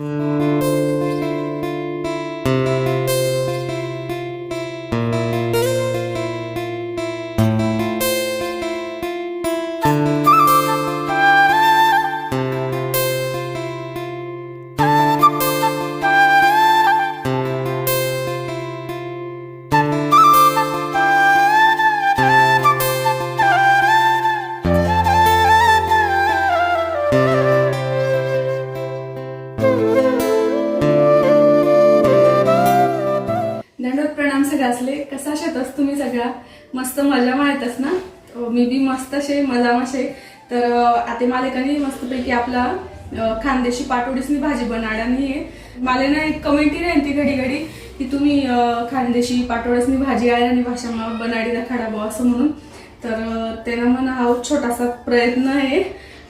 Mm-hmm. कसा शेतस तुम्ही सगळ्या मस्त मजा माहितच ना? मी बी मस्त शे मजा माशे तर आता मालिकांनी मस्तपैकी आपला खानदेशी पाटोडीसनी भाजी बनाड्यानी आहे मला ना एक कमेंटी राहते ती घडी घडी की तुम्ही खानदेशी पाटोडीसनी भाजी आणि भाषा बनाडी दाखडा बुवा असं म्हणून. तर त्यानं म्हणा हा छोटासा प्रयत्न आहे.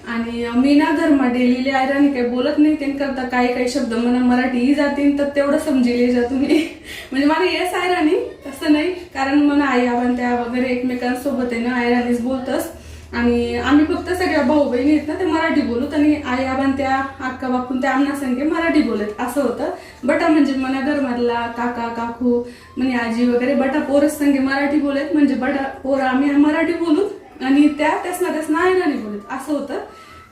आणि मी ना घरमा डेलीले आयरानी काही बोलत नाही ते करता काही काही शब्द मला मराठी जातील तर तेवढं समजेल जा तुम्ही. म्हणजे मला येस आयराणी तसं नाही. कारण मला आई आबान त्या वगैरे एकमेकांसोबत आहे ना आयराणीच बोलतस. आणि आम्ही फक्त सगळ्या भाऊ बहिणी आहेत ना ते मराठी बोलत आणि आई आबान त्या अक्का बापून त्या आमना संगे मराठी बोलत असं होतं. बटा म्हणजे मला घरमधला काका काकू म्हणजे आजी वगैरे बटा पोरस संगे मराठी बोलत म्हणजे बटा पोर आम्ही मराठी बोलू. आणि त्या त्यासना त्यासना आयराणी बोलत. असं होतं.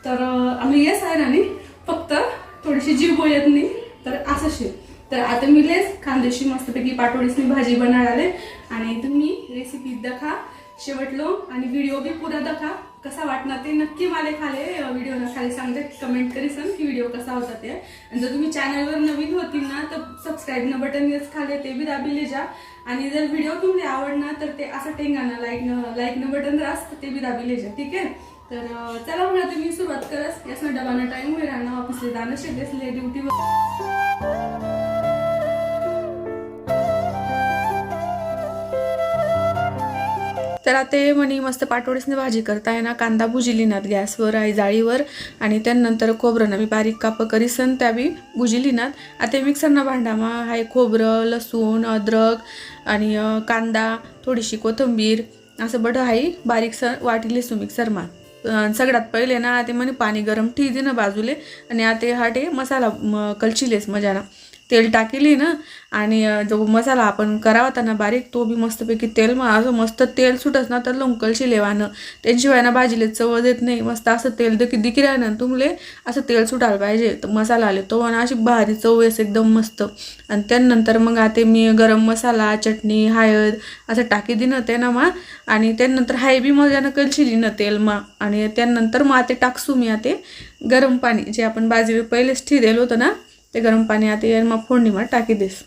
तर आम्ही येस आयराणी फक्त थोडीशी जीव बोलत नाही. तर असं शे. तर आता मी लेस खानदेशी मस्तपैकी पाटोळीसनी भाजी बनाडाले आणि तुम्ही रेसिपी दखा शेवटलो आणि व्हिडिओ बी पुरा दखा. कसा वाटणार ते नक्की मला खाले व्हिडिओ खाली सांगते. कमेंट करी सांग की व्हिडिओ कसा होता ते. आणि जर तुम्ही चॅनलवर नवीन होतील ना तर सबस्क्राईब न बटन येस खाले ते बी दाबिले जा आणि जर व्हिडिओ तुम्हाला आवडणार तर ते असं टेंगाना लाईक लाईकनं लाईक बटन रास ते बी दाबी लेजे ठीक आहे? तर चला म्हणा तुम्ही सुरुवात करस यासना डबाना टाइम होईल आणि ऑफिसला जाणं शेगेसले ड्युटीवर तर आता हे म्हणे मस्त पाटोडीसने भाजी करता ना कांदा भुजिली नात गॅसवर आई जाळीवर आणि त्यानंतर खोबरं ना मी बारीक काप करीसन त्या बी भुजिली नात आता मिक्सरना भांडामा हाय खोबरं लसूण अद्रक आणि कांदा थोडीशी कोथिंबीर असं बडं हाई बारीक स वाटिलेसू मिक्सरमा सगळ्यात पहिले ना ते म्हणे पाणी गरम ठीक दे ना बाजूले आणि आता हाटे मसाला म, कलचिलेस मजाना. तेल टाकेली ना आणि जो मसाला आपण करावा होता ना बारीक तो बी मस्तपैकी तेल मग असं मस्त तेल सुटस ना तर लोंकलशी लेवानं. त्यांशिवाय ना भाजीले चव देत नाही मस्त असं तेल देखी दिकी राह ना तुमले असं तेल सुटायला पाहिजे. तर मसाला आले तो आणि अशी भारी चव येस एकदम मस्त. आणि त्यानंतर मग आता मी गरम मसाला चटणी हळद असं टाकी दिनं ते ना मा आणि त्यानंतर हाय बी मजानं कलशी ना तेल मा. आणि त्यानंतर मग आता टाकसू मी आता गरम पाणी जे आपण बाजरी पहिलेच ठी होतं ना ते गरम पाणी आता मग फोडणीमा टाकी देस.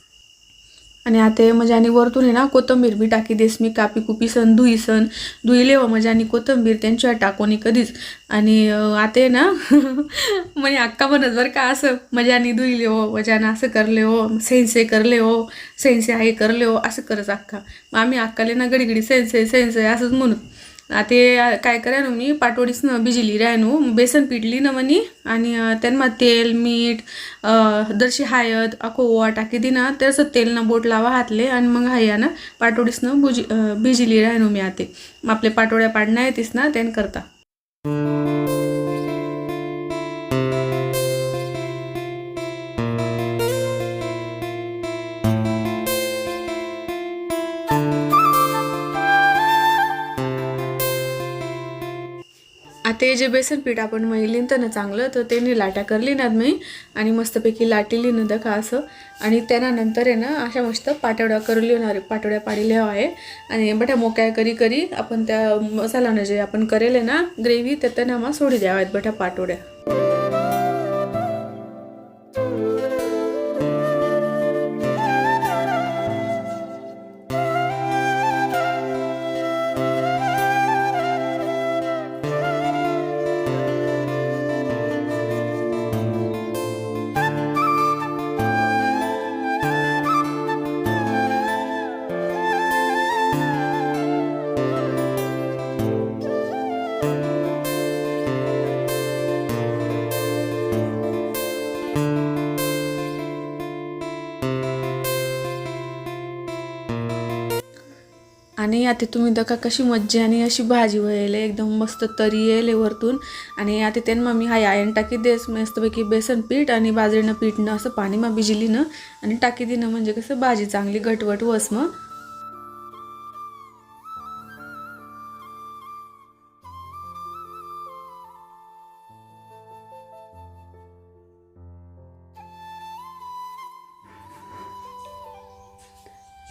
आणि आता म्हणजे आणि वरतून आहे ना कोथंबीर बी टाकी देस. मी कापी कुपी सण धुई सण धुईले हो म्हणजे आणि कोथंबीर त्यांच्या टाकोनी कधीच. आणि आता आहे ना म्हणजे अक्का म्हणत बरं का असं. मजा आणि धुईले हो मजानं म्हणजे असं करले हो सेन्से करले हो सेन्से आहे करले हो असं करच अक्का. मग आम्ही अक्काले ना घडी सेन्से सेन्से असंच म्हणू आता काय करा करायनो मी? पाटोडीच न बिजली न्हू बेसन पिटली ना म्हणी? आणि त्यांना तेल मीठ अं, हायद अको ओवा टाकी दिना. त्याचं तेल ना बोट लावा हातले आणि मग हाया ना पाटोडीस न बुजी अं, मी आते. आपले पाटोड्या पाडण्या येतीस ना त्यान करता. हे जे बेसन पीठ आपण मैलीन तर चांगलं तर त्याने लाट्या करली ना मी आणि मस्तपैकी लाटिली ना दखा असं. आणि त्यानंतर आहे ना अशा मस्त पाटवड्या करली होणार पाटवड्या पाडिल्या आहे. आणि बट्या मोक्या करी करी आपण त्या मसाल्यानं जे आपण करेल आहे ना ग्रेव्ही तर त्यांना मग सोडी द्याव्या आहेत पाटोड्या आणि आता तुम्ही दका कशी मज्जा आणि अशी भाजी व्हायला एकदम मस्त तरी येईल वरतून. आणि आता त्यांना मी हाय आयन टाकी देस मस्तपैकी बेसन पीठ आणि बाजरीनं पीठनं असं पाणी मा बिजलीनं आणि टाकी दिनं म्हणजे कसं भाजी चांगली घटवट वस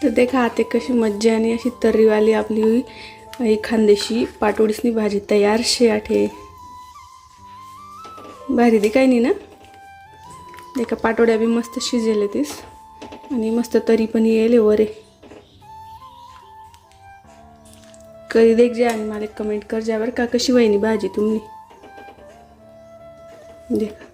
तर देखा आता कशी मज्जा आणि अशी तर्रीवाली आपली ही खानदेशी पाटोडीसनी भाजी तयार शे आठे भारी दे काय नाही ना? देखा पाटोड्या बी मस्त शिजेले तीस. आणि मस्त तरी पण येले वरे. कधी देख जा आणि मला कमेंट कर जा बरं का कशी वहिनी भाजी तुम्ही. देखा.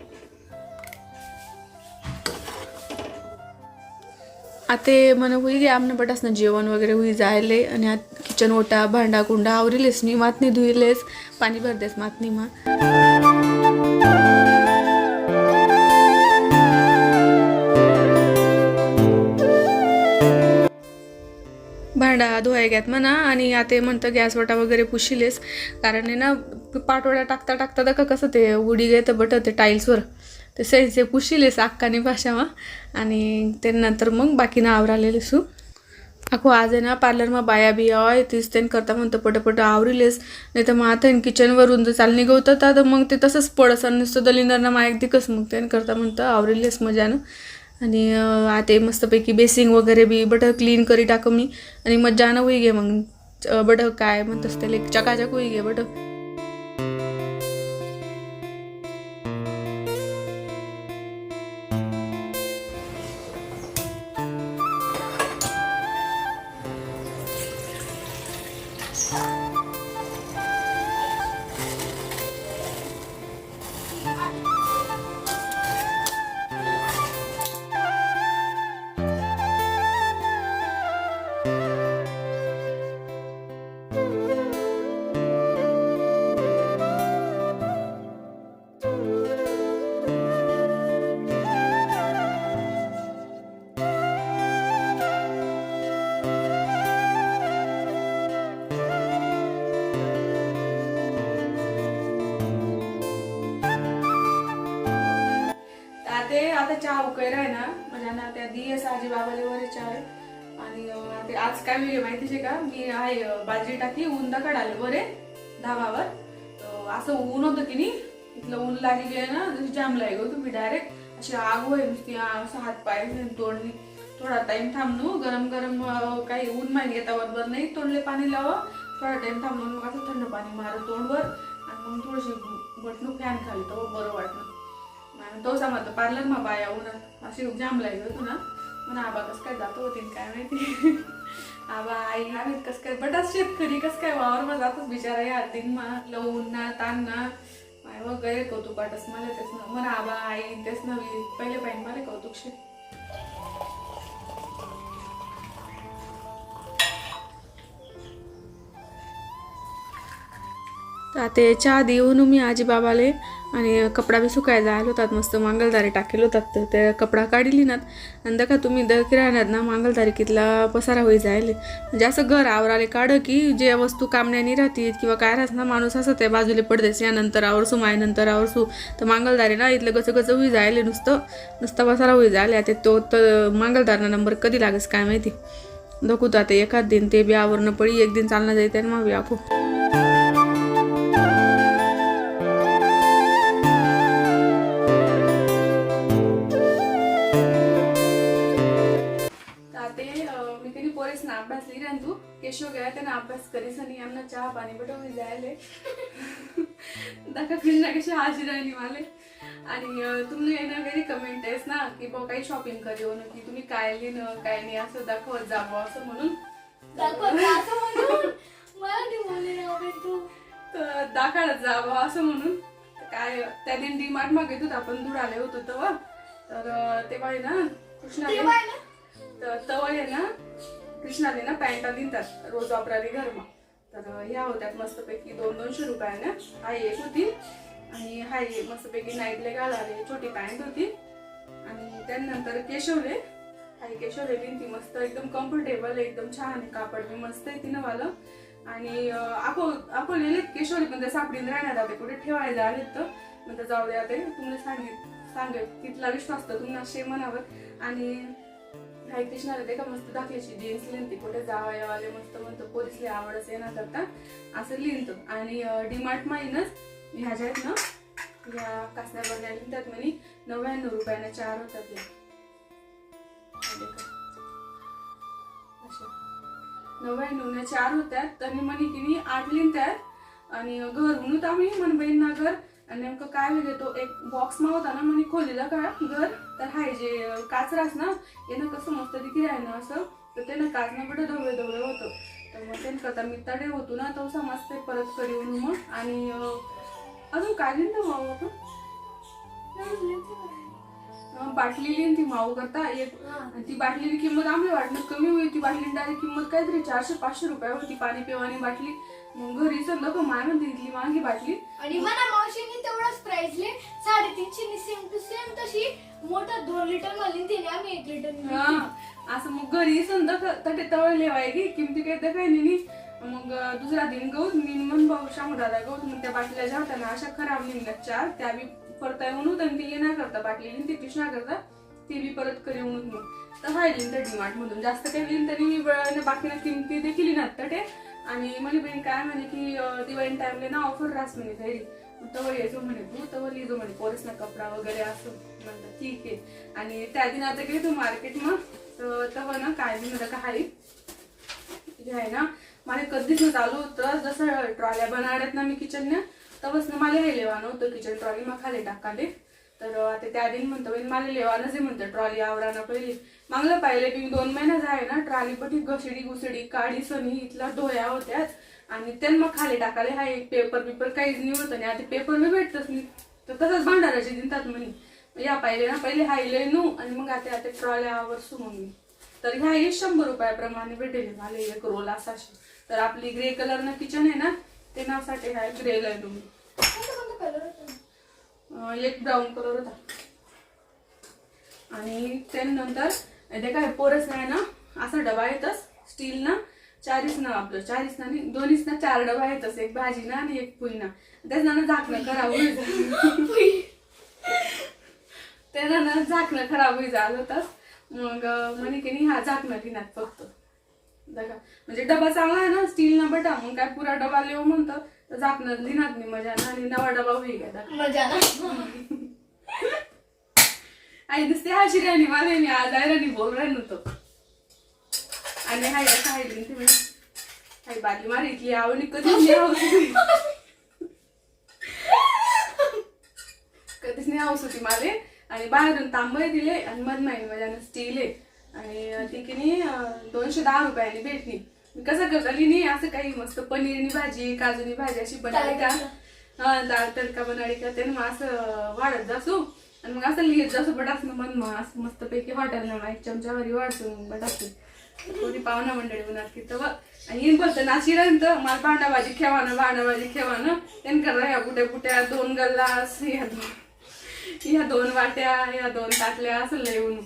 आता मन होई गे आमने बटासनं जेवण वगैरे होई जायले आणि आत किचन ओटा भांडा कुंडा आवरिलेस मी मातनी धुईलेस पाणी भरतेस मातनी मा भांडा धुवाय घ्यात म्हणा आणि आता म्हणतं गॅस वटा वगैरे पुशिलेस कारण आहे ना पाठवड्या टाकता टाकता दका कसं ते उडी घेतं बट ते टाईल्सवर ते सैसे पुशिलेस अक्काने भाषामा. आणि त्यानंतर मग बाकीनं आवरालेले सू. अको आज आहे ना पार्लरमा बाया बिया आहे तीच तेन करता म्हणतं पटपट आवरिलेस. नाही तर मग आता किचनवरून जर चाल निघवतं तर मग ते तसंच पडसं नुसतं दलिंदरना मायक दिकस मग त्यान करता म्हणतं आवरिलेस मजानं. आणि अं, आता मस्तपैकी बेसिंग वगैरे बी बट क्लीन करी टाक मी. आणि मज्जानं होई गे मग. बट काय म्हणतस त्याला चकाचक होई गे बट. ते आता चहा उकळला आहे ना म्हणजे ना त्या दियस आजी बाबाले वरे चहा आहे. आणि ते आज काय वेगळे माहिती आहे का? मी आहे बाजरी टाकी ऊन दकड आले बरे धाबावर असं ऊन होतं की नाही इथलं ऊन लागली आहे ना जशी जाम लागो हो तुम्ही डायरेक्ट अशी आग होय नुसती असं हात पाय तोडणी. थोडा टाइम थांबणू गरम गरम काही ऊन माहिती घेता बरोबर नाही तोडले पाणी लावा. थोडा टाइम थांबून मग असं थंड पाणी मारत तोंडवर. आणि मग थोडीशी बटणूक फॅन खाली तर बरं वाटलं. आणि तो सांगतो पार्लर मा बाया उन्हात अशी जाम लागली होती ना म्हणा आबा कसं काय जातो होती काय माहिती आबा आई आम्ही कस काय बटाच शेतकरी कस काय वावर मा जातोच बिचारा या दिन मा लवून ना ताण ना माय मग गैर कौतुक वाटस मला तेच ना म्हणा आबा आई तेच नवी पहिले पाहिजे मला कौतुक शे तर आता चहा देऊन मी आजी बाबाले आणि कपडा बी सुकायला आलो होतात. मस्त मांगलदारी टाकेल होतात. तर ते कपडा काढली नात आणि दखा तुम्ही द किराण्यात ना मांगलदारी कितला पसारा होई जायले म्हणजे असं घर आवराले काढ की जे वस्तू कामण्यानी राहतील किंवा काय राहत ना माणूस असं त्या बाजूला पडतेस यानंतर आवरसू मायनंतर आवरसू. तर मांगलदारी ना इथलं गचं गचं होई जायले नुसतं. नुसतं पसारा होई जायले. आता तो तर मांगलदारना नंबर कधी लागेस काय माहिती. दखू तर आता एखाद दिन ते बी आवरणं पडी. एक दिन चालणं जायते आणि मग बी आखू. त्यानं अभ्यास करीस आणि यांना चहा पाणी बटवून जायले दाखा कृष्णा कशी हाजी राहिली माले. आणि तुम्ही येणं घरी कमेंट आहेस ना की बा काही शॉपिंग करी हो ना की तुम्ही काय लिहिणं काय नाही असं दाखवत जावं असं म्हणून. तर दाखवत जावं असं म्हणून. काय त्या दिन डी मार्ट मागे होत आपण धूळ आले होतो तेव्हा तर तेव्हा आहे ना? कृष्णा तर तवा आहे ना कृष्णाने ना पॅन्टा दितात रोज वापरावी घरमा. तर ह्या होत्यात मस्तपैकी दोन दोनशे रुपयाने हाय एक होती आणि हाय मस्तपैकी नाईटले घालाले छोटी पॅन्ट होती. आणि त्यानंतर केशवले हाय केशव ती मस्त एकदम कम्फर्टेबल एकदम छान आहे कापड बी मस्त आहे तिनं वालं. आणि अं, अको अकोलेले केशवरी पण ते सापडीन राहणार होते कुठे ठेवायला आलेत तर. मग जाऊ द्या ते तुम्हाला सांगित सांगेल तिथला विश्वास तर तुम्हाला शे मनावर आणि हाय कृष्णाला ते का मस्त दाखल्याची जीन्स लिहिन कुठे जावा यावाले मस्त म्हणतो पोलीसले आवडच येणार करता असं लिहितो आणि डीमार्ट माईनच ह्या ज्या आहेत ना या कासऱ्या बरण्या लिहितात म्हणे नव्याण्णव रुपयाने चार होतात या. हे नव्याण्णव चार होत्यात त्यांनी म्हणे की मी आठ लिहितात आणि घर म्हणून आम्ही मन बहीण घर आणि नेमकं काय वेगळे तो एक बॉक्स मा होता ना म्हणे खोलीला का घर? तर हाय जे काचरास ना यानं कसं मस्त दिकी आहे ना असं. तर त्यानं काचनं कुठे ढवळे ढवळे होतं. तर मग ते करता मी तडे होतो ना तो समज ते परत करी म्हणून मग. आणि अजून काय लिहिलं भाऊ आपण? बाटली लिहिन ती माऊ करता. एक ती बाटलीची किंमत आम्ही वाटणं कमी होईल ती बाटली डायरेक्ट किंमत काहीतरी चारशे पाचशे रुपये होती पाणी पिवानी बाटली. मग घरी समजा का माय म्हणते इथली मागे बाटली आणि मला मावशीने तेवढाच प्राइसले साडेतीनशे सेम टू सेम तशी मोठा दोन लिटर मधली दिली आम्ही एक लिटर हा. असं मग घरी समजा तटे तवळले वायगी किमती काही तर काही नाही मग दुसरा दिन गहू मी मन भाऊ सांगू दादा गहू मग त्या बाटल्या ज्या होत्या ना अशा खराब निघल्या चार. त्या बी परत येऊन होत आणि ती येणार करता बाटली लिहिन ती कृष्णा करता. ती बी परत करी येऊन मग तर लिहिन त्या डिमार्ट मधून. जास्त काही लिहिन तरी बाकीना किमती देखील लिहिणार तटे. आणि मला बहीण काय म्हणे की दिवाळी टाइमला ना ऑफर राहस म्हणे घरी. मग तवर यायचो म्हणे तू तवर लिहिजो म्हणे. पोरसना कपडा वगैरे असं म्हणतात ठीक आहे. आणि त्या दिन आता गेली तू मार्केट मग तर तव ना काय म्हणलं का हाय हे आहे ना मला कधीच न चालू होतं जसं ट्रॉल्या बनाड्यात ना मी किचनने तवच ना मला हे लेवानं होतं किचन ट्रॉली मग खाली टाकाले. तर आता त्या दिन म्हणतो बहीण मला लेवानच आहे म्हणतं ट्रॉली आवराना पहिली. मागलं पाहिलं की दोन महिना आहे ना ट्रॉली पटी घसडी घुसडी काळी सनी इथला डोया होत्याच आणि त्यांना मग खाली टाकाले हा एक पेपर पेपर काहीच नाही होतं. नाही आता पेपर बी भेटतच नाही. तर तसंच भांडाराचे दिनतात म्हणे. या पाहिले ना पहिले हायले नू आणि मग आता आता ट्रॉल्या आवरसू मग मी तर ह्या हे शंभर रुपयाप्रमाणे भेटेल. मला एक रोल असाशी तर आपली ग्रे कलर ना किचन आहे ना ते नावसाठी हा ग्रे लाईन तुम्ही कलर होता अं, एक ब्राऊन कलर होता. आणि त्यानंतर ते काय पोरस नाही ना असा डबा येतच स्टील ना चारीस ना आपलं चारीस ना दोन्हीच ना चार डबा येतच एक भाजी ना आणि एक पुई ना त्याचं ना झाकणं खराब होईल. त्यानं ना झाकणं खराब होई झालं होतं. मग म्हणे की नाही हा झाकणं घेण्यात फक्त. बघा. म्हणजे डबा चांगला आहे ना स्टील ना बटा मग काय पुरा डबा लिहू म्हणतं. तर झाकणं लिहिणार नाही मजा आणि नवा डबा होईल का मजा आई दिसते हा शिराणी मला मी आज राणी बोल राही नव्हतं. आणि हाय असं हाय लिहिते मी हाय बादली मारी इथली आवडली कधीच नाही कधीच नाही हौस होती माले. आणि बाहेरून तांबे दिले आणि मध नाही माझ्यानं स्टील आहे आणि ती की नाही दोनशे दहा रुपयाने भेटली. मी कसं करता नाही असं काही मस्त पनीरनी भाजी काजूनी भाजी अशी बनवली का? हा डाळ तडका बनाडी का? त्यानं मग असं वाढत जासू. आणि मग असं लिहित जासू बटास मन मग असं मस्त पैकी हॉटेलला एक चमच्यावरी वाढतो मग बटास. कोणी पाहुणा मंडळी होणार की तेव्हा आणि येईन बोलतं नाशिरांत मला भांडा भाजी खेवानं भांडा भाजी खेवानं. त्यानं करा ह्या बुट्या बुट्या दोन गल्लास ह्या दोन ह्या दोन वाट्या ह्या दोन ताटल्या असं लिहून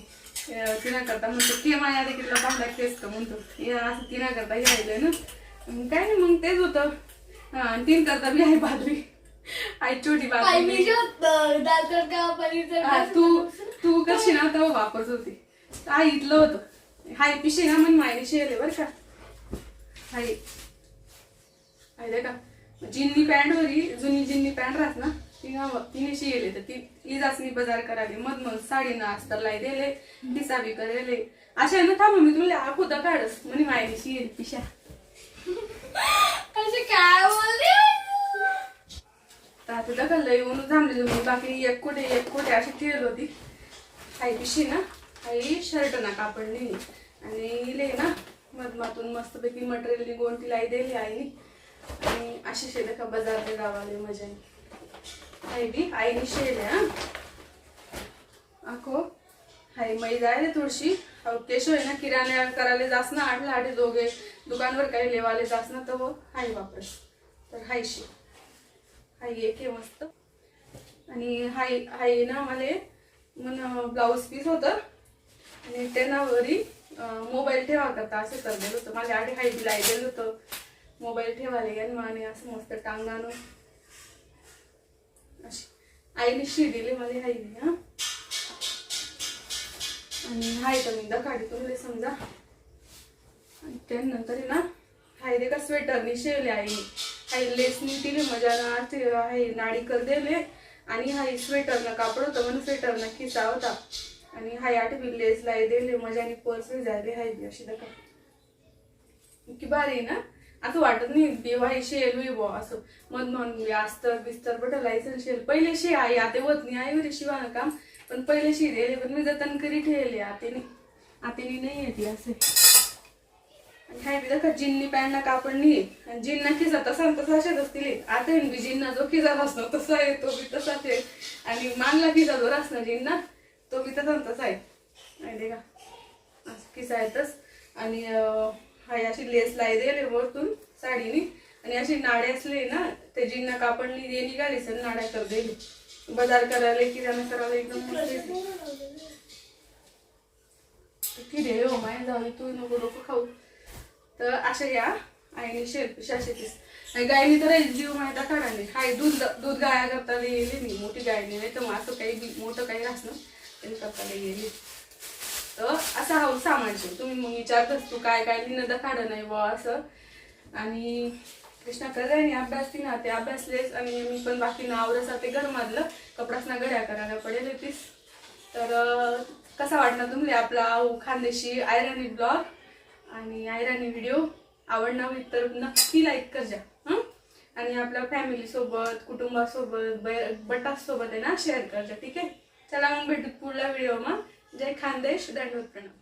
तिना करता म्हणतो के माया देखील भांडा खेस का? म्हणतो. या असं तिना करता यायलं ना. मग काय नाही मग तेच होतं. हा आणि तीन करता बी आहे बाजरी आई छोटी मी तडका तू तू कशी ना तेव्हा वापरत होती. आई इथलं होतं. हाय पिशे ना मग मायने शेले बरं का. हाय का. जिन्नी पॅन्ट वरी जुनी जिन्नी पॅन्ट राहत ना ती ना तिने शिले तर ती इजाच मी बाजार करायली मग मग साडी ना अस्तर लाई दिले दिसा बी करेले. अशा ना थांब मी तुला आखुदा काढस. म्हणे मायने शिले पिशा. असे काय तर आता दखल येऊन थांबली तुम्ही बाकी एक कोटे एक कोटे अशी ठेवली होती. हाय पिशी ना हाय शर्ट ना कापड नाही आणि इले ना मधमातून मस्तपैकी मटेरियल निघून तिला आई दिली आईने. आणि अशी शेले का बाजार गावाले मजा आई बी आईने शेले आखो. हाय मैदा आहे थोडीशी. केशव आहे ना किराणा करायला जास ना आठला आठे दोघे. दुकानवर काही लेवाले जास ना तर वो हाय वापस तर हायशी. हाय एक आहे मस्त. आणि हाय हाय ना मला मन ब्लाऊज पीस होतं. आणि त्यांना वरी मोबाईल ठेवा करता असं करलेलं होतं. माझ्या हाय हायबी लायलेलं होतं. मोबाईल ठेवायला आणि मग आणि असं मस्त टांगानं अशी. आईने शी दिली मला आईने हा. आणि हाय तर मी दखाडी तुमले समजा. आणि त्यानंतर आहे ना हाय दे का स्वेटरनी शिवले आई. हाय लेसनी दिली मजा ना ते हाय नाडी कर दिले. आणि हाय स्वेटरनं कापड होतं म्हणून स्वेटरनं खिसा होता. आणि हाय आठवी लेस लाई दिले मजाने पर्स जायले हाय अशी दका की भारी आहे ना? असं वाटत नाही देवा शेल होई बुवा असं. मध म्हणून अस्तर बिस्तर बटलायचं शेल. पहिले शे आई आता वत नाही. आई वरी शिवानं काम. पण पहिले शी दिले पण मी जतन करी ठेवले. आतेने आतेने नाही येते असे. आणि हाय बी जिन्नी पॅन्टना कापड नाही आणि जिन्ना खिसा तसा न तसा असतील आता बी जिन्ना जो खिसा असतो तसा आहे तो बी तसाच आहे. आणि मानला खिसा जो असणार जिन्ना तो बी तसा तसा आहे. माहिती का असं खिसा येतच. आणि हाय अशी लेस लाई दिली वरतून साडीनी. आणि अशी नाडे असले ना ते जिन्ना कापडनी दे निघाली सर नाड्या कर दिली बाजार करायला किराणा करायला एकदम किडे हो माय जाऊ तू नको नको खाऊ. तर अशा या आईने शेप शाशेतीस. गायनी तर जीव माहिती काढाने हाय दूध दूध गाया करता येईल मी मोठी गायनी नाही तर मग असं काही मोठं काही असणं तरी करता येईल. तर असं हा सामान तुम्ही मग विचारतच तू काय काय लिहिणं दखाडं नाही बुवा असं. आणि कृष्णा करायनी अभ्यास ती ना ते अभ्यासलेस आणि मी पण बाकी आवरसा ते घरमधलं कपडासना घड्या करायला पडेल तीस तर कसा वाटला तुम्हाला आपला खानदेशी आयराणी ब्लॉग आणि आयराणी व्हिडिओ आवडणार होईल तर नक्की लाईक कर जा आणि आपल्या फॅमिलीसोबत कुटुंबासोबत बै बटासोबत आहे ना शेअर कर जा ठीक आहे? चला मग भेटू पुढल्या व्हिडिओ मग जय खानदेश दंडवत प्रणव